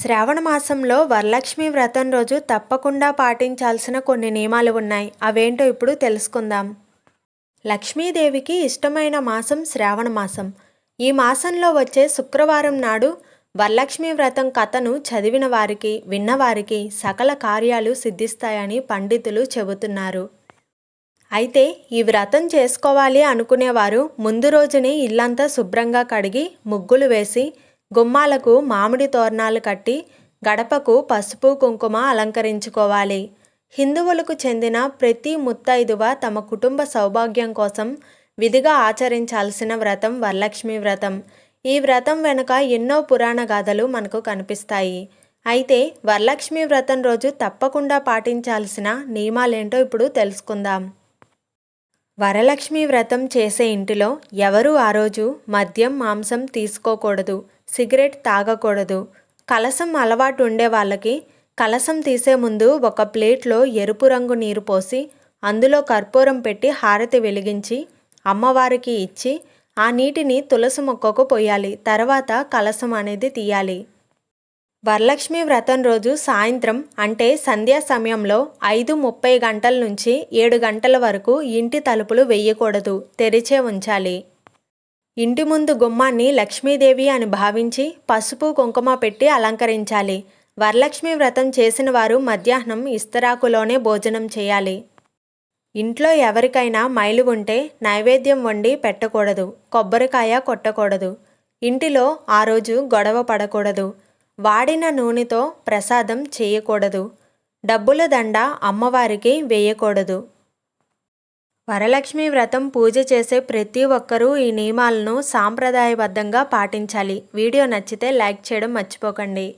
శ్రావణ మాసంలో వరలక్ష్మి వ్రతం రోజు తప్పకుండా పాటించాల్సిన కొన్ని నియమాలు ఉన్నాయి. అవేంటో ఇప్పుడు తెలుసుకుందాం. లక్ష్మీదేవికి ఇష్టమైన మాసం శ్రావణ మాసం. ఈ మాసంలో వచ్చే శుక్రవారం నాడు వరలక్ష్మి వ్రతం కథను చదివిన వారికి విన్నవారికి సకల కార్యాలు సిద్ధిస్తాయని పండితులు చెబుతున్నారు. అయితే ఈ వ్రతం చేసుకోవాలి అనుకునేవారు ముందు రోజునే ఇల్లంతా శుభ్రంగా కడిగి ముగ్గులు వేసి గుమ్మాలకు మామిడి తోరణాలు కట్టి గడపకు పసుపు కుంకుమ అలంకరించుకోవాలి. హిందువులకు చెందిన ప్రతి ముత్తైదువ తమ కుటుంబ సౌభాగ్యం కోసం విధిగా ఆచరించాల్సిన వ్రతం వరలక్ష్మి వ్రతం. ఈ వ్రతం వెనుక ఎన్నో పురాణ గాథలు మనకు కనిపిస్తాయి. అయితే వరలక్ష్మి వ్రతం రోజు తప్పకుండా పాటించాల్సిన నియమాలేంటో ఇప్పుడు తెలుసుకుందాం. వరలక్ష్మి వ్రతం చేసే ఇంటిలో ఎవరూ ఆ రోజు మద్యం మాంసం తీసుకోకూడదు సిగరెట్ తాగకూడదు. కలసం అలవాటు ఉండే వాళ్ళకి కలసం తీసే ముందు ఒక ప్లేట్లో ఎరుపు రంగు నీరు పోసి అందులో కర్పూరం పెట్టి హారతి వెలిగించి అమ్మవారికి ఇచ్చి ఆ నీటిని తులసి మొక్కకు పోయాలి. తర్వాత కలసం అనేది తీయాలి. వరలక్ష్మి వ్రతం రోజు సాయంత్రం అంటే సంధ్యా సమయంలో ఐదు ముప్పై గంటల నుంచి ఏడు గంటల వరకు ఇంటి తలుపులు వేయకూడదు తెరిచే ఉంచాలి. ఇంటి ముందు గుమ్మాన్ని లక్ష్మీదేవి అని భావించి పసుపు కుంకుమ పెట్టి అలంకరించాలి. వరలక్ష్మి వ్రతం చేసిన వారు మధ్యాహ్నం ఇస్తరాకులోనే భోజనం చేయాలి. ఇంట్లో ఎవరికైనా మైలు ఉంటే నైవేద్యం వండి పెట్టకూడదు కొబ్బరికాయ కొట్టకూడదు. ఇంటిలో ఆ రోజు గొడవ పడకూడదు. వాడిన నూనెతో ప్రసాదం చేయకూడదు. డబ్బుల దండ అమ్మవారికి వేయకూడదు. వరలక్ష్మి వ్రతం పూజ చేసే ప్రతి ఒక్కరూ ఈ నియమాలను సాంప్రదాయబద్ధంగా పాటించాలి. వీడియో నచ్చితే లైక్ చేయడం మర్చిపోకండి.